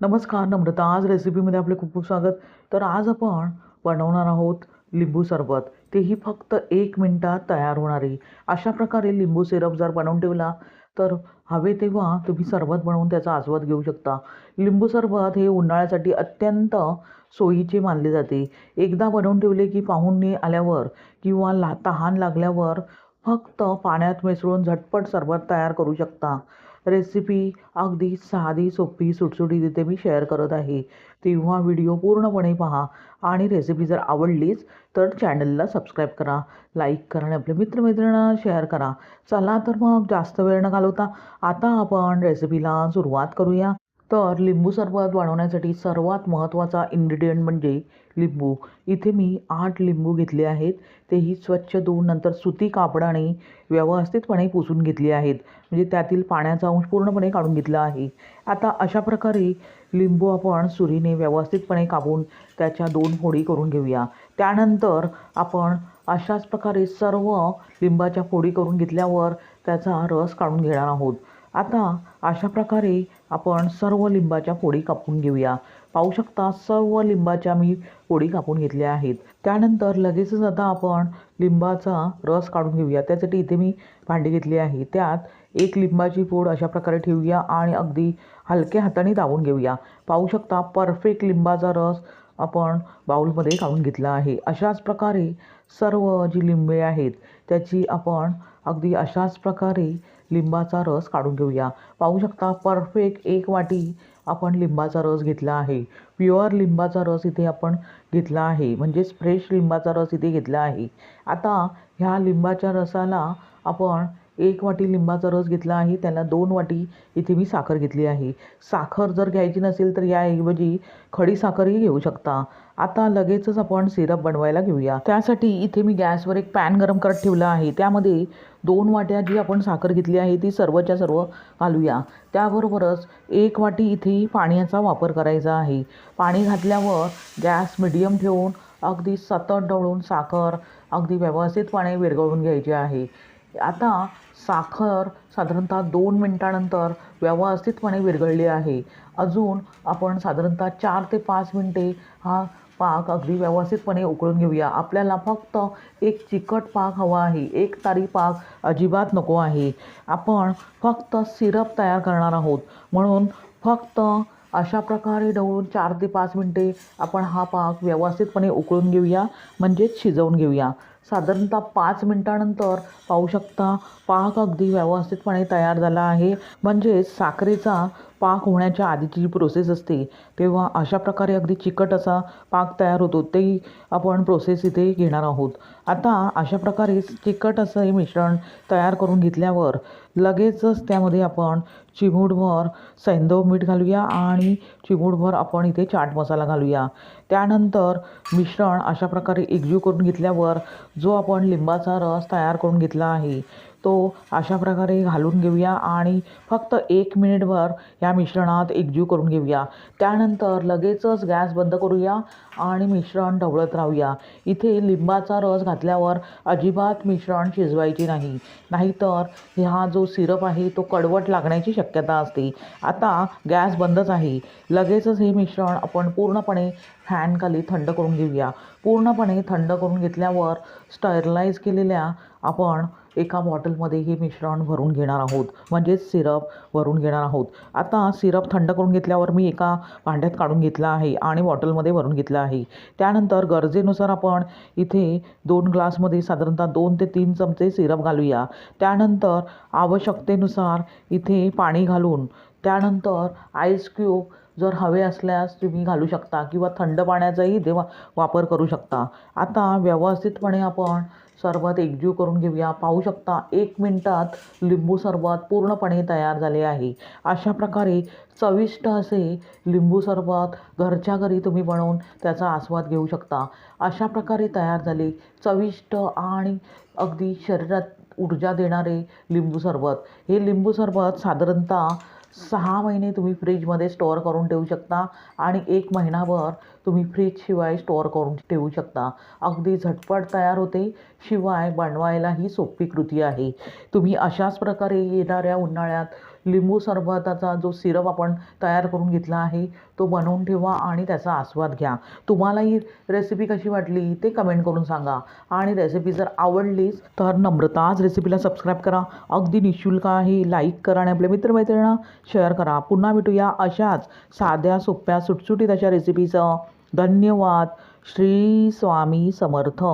नमस्कार नम्रता. आज रेसिपीमध्ये आपले खूप खूप स्वागत. तर आज आपण बनवणार आहोत लिंबू सरबत. तेही फक्त एक मिनटात तयार होणारी. अशा प्रकारे लिंबू सिरप जर बनवून ठेवला तर हवे तेव्हा तुम्ही सरबत बनवून त्याचा आस्वाद घेऊ शकता. लिंबू सरबत हे उन्हाळ्यासाठी अत्यंत सोयीचे मानले जाते. एकदा बनवून ठेवले की पाहुणे आल्यावर किंवा ला तहान लागल्यावर फक्त पाण्यात मिसळून झटपट सरबत तयार करू शकता. रेसिपी अगदी साधी सोपी सुटसुटी तिथे मी शेअर करत आहे. तेव्हा व्हिडिओ पूर्णपणे पहा आणि रेसिपी जर आवडलीच तर चॅनलला सबस्क्राईब करा लाईक करा आणि आपल्या मित्रमैत्रिणींना शेअर करा. चला तर मग जास्त वेळ न घालवता आता आपण रेसिपीला सुरुवात करूया. तर लिंबू सरबत बनवण्यासाठी सर्वात महत्त्वाचा इन्ग्रेडियंट म्हणजे लिंबू. इथे मी आठ लिंबू घेतले आहेत. तेही स्वच्छ धुवून नंतर सुती कापडाने व्यवस्थितपणे पुसून घेतले आहेत. म्हणजे त्यातील पाण्याचा अंश पूर्णपणे काढून घेतला आहे. आता अशा प्रकारे लिंबू आपण सुरीने व्यवस्थितपणे कापून त्याच्या दोन फोडी करून घेऊया. त्यानंतर आपण अशाच प्रकारे सर्व लिंबाच्या फोडी करून घेतल्यावर त्याचा रस काढून घेणार आहोत. आता अशा प्रकारे आपण सर्व लिंबाच्या फोडी कापून घेऊया. पाहू शकता सर्व लिंबाच्या मी फोडी कापून घेतल्या आहेत. त्यानंतर लगेचच आता आपण लिंबाचा रस काढून घेऊया. त्यासाठी इथे मी भांडी घेतली आहे. त्यात एक लिंबाची फोड अशा प्रकारे ठेवूया आणि अगदी हलक्या हाताने दाबून घेऊया. पाहू शकता परफेक्ट लिंबाचा रस आपण बाऊलमध्ये काढून घेतला आहे. अशाच प्रकारे सर्व जी लिंबे आहेत त्याची आपण अगदी अशाच प्रकारे लिंबाचा रस काढून घेऊया. पाहू शकता परफेक्ट एक वाटी आपण लिंबाचा रस घेतला आहे. प्युअर लिंबाचा रस इथे आपण घेतला आहे. म्हणजेच फ्रेश लिंबाचा रस इथे घेतला आहे. आता ह्या लिंबाच्या रसाला आपण एक वाटी लिंबाचा रस घेतला आहे त्याला दोन वाटी इथे मी साखर घेतली आहे. साखर जर घ्यायची नसेल तर याऐवजी खडी साखरही घेऊ शकता. आता लगेचच आपण सिरप बनवायला घेऊया. त्यासाठी इथे मी गॅसवर एक पॅन गरम करत ठेवला आहे. त्यामध्ये दोन वाट्या जी आपण साखर घेतली आहे ती सर्वच्या सर्व घालूया. त्याबरोबरच एक वाटी इथे पाण्याचा वापर करायचा आहे. पाणी घातल्यावर गॅस मिडियम ठेवून अगदी सतत ढवळून साखर अगदी व्यवस्थितपणे विरघळून घ्यायची आहे. आता साखर साधारणतः दोन मिनटानंतर व्यवस्थितपणे विरघळली आहे. अजून आपण साधारणतः चार ते पाच मिनटे हा पाक अगदी व्यवस्थितपणे उकळून घेऊया. आपल्याला फक्त एक चिकट पाक हवा आहे. एक तारी पाक अजिबात नको आहे. आपण फक्त सिरप तयार करणार आहोत. म्हणून फक्त अशा प्रकारे ढवळून चार ते पाच मिनटे आपण हा पाक व्यवस्थितपणे उकळून घेऊया म्हणजेच शिजवून घेऊया. साधारणतः पाच मिनटानंतर पाहू शकता. पाक अगदी व्यवस्थितपणे तयार झाला आहे. म्हणजेच साखरेचा पाक होण्याच्या आधीची जी प्रोसेस असते तेव्हा अशा प्रकारे अगदी चिकट असा पाक तयार होतो ते आपण प्रोसेस इथे घेणार आहोत. आता अशा प्रकारे चिकट असं हे मिश्रण तयार करून घेतल्यावर लगेचच त्यामध्ये आपण चिमूटभर सैंदव मीठ घालूया आणि चिमूटभर आपण इथे चाट मसाला घालूया. त्यानंतर मिश्रण अशा प्रकारे एकजीव करून घेतल्यावर जो आपण लिंबाचा रस तयार करून घेतला आहे तो अशा प्रकारे घालून घेऊया आणि फक्त एक मिनिटभर या मिश्रणात एकजीव करून घेऊया. त्यानंतर लगेचच गॅस बंद करूया आणि मिश्रण ढवळत राहूया. इथे लिंबाचा रस घातल्यावर अजिबात मिश्रण शिजवायचे नाही. नाहीतर हा जो सिरप आहे तो कडवट लागण्याची शक्यता असते. आता गॅस बंदच आहे. लगेचच हे मिश्रण आपण पूर्णपणे फॅनखाली थंड करून घेऊया. पूर्णपणे थंड करून घेतल्यावर स्टरलाइज केलेल्या आपण एका बॉटलमध्ये हे मिश्रण भरून घेणार आहोत. म्हणजेच सिरप भरून घेणार आहोत. आता सिरप थंड करून घेतल्यावर मी एका भांड्यात काढून घेतला आहे आणि बॉटलमध्ये भरून घेतला आहे. त्यानंतर गरजेनुसार आपण इथे दोन ग्लासमध्ये साधारणतः दोन ते तीन चमचे सिरप घालूया. त्यानंतर आवश्यकतेनुसार इथे पाणी घालून त्यानंतर आईस क्यूब जर हवे असल्यास तुम्ही घालू शकता किंवा थंड पाण्याचाही ते वा वापर करू शकता. आता व्यवस्थितपणे आपण सरबत एकजीव करून घेऊया. पाहू शकता एक मिनटात लिंबू सरबत पूर्णपणे तयार झाले आहे. अशा प्रकारे चविष्ट असे लिंबू सरबत घरच्या घरी तुम्ही बनवून त्याचा आस्वाद घेऊ शकता. अशा प्रकारे तयार झाले चविष्ट आणि अगदी शरीरात ऊर्जा देणारे लिंबू सरबत. हे लिंबू सरबत साधारणतः सहा महिने तुम्ही फ्रीजमध्ये स्टोअर करून ठेवू शकता आणि एक महिनाभर तुम्ही फ्रीजशिवाय स्टोअर करून ठेवू शकता. अगदी झटपट तयार होते शिवाय बनवायला ही सोपी कृती आहे. तुम्ही अशाच प्रकारे येणाऱ्या उन्हाळ्यात लिंबू सरबताचा जो सिरप आपण तयार करून घेतला आहे तो बनवून ठेवा आणि त्याचा आस्वाद घ्या. तुम्हाला ही रेसिपी कशी वाटली ते कमेंट करून सांगा. आणि रेसिपी जर आवडलीच तर नम्रताच रेसिपीला सबस्क्राईब करा. अगदी निशुल्क आहे लाईक करा आणि आपल्या मित्रमैत्रिणींना शेअर करा. पुन्हा भेटूया अशाच साध्या सोप्या सुटसुटीत अशा रेसिपीचं धन्यवाद. श्री स्वामी समर्थ.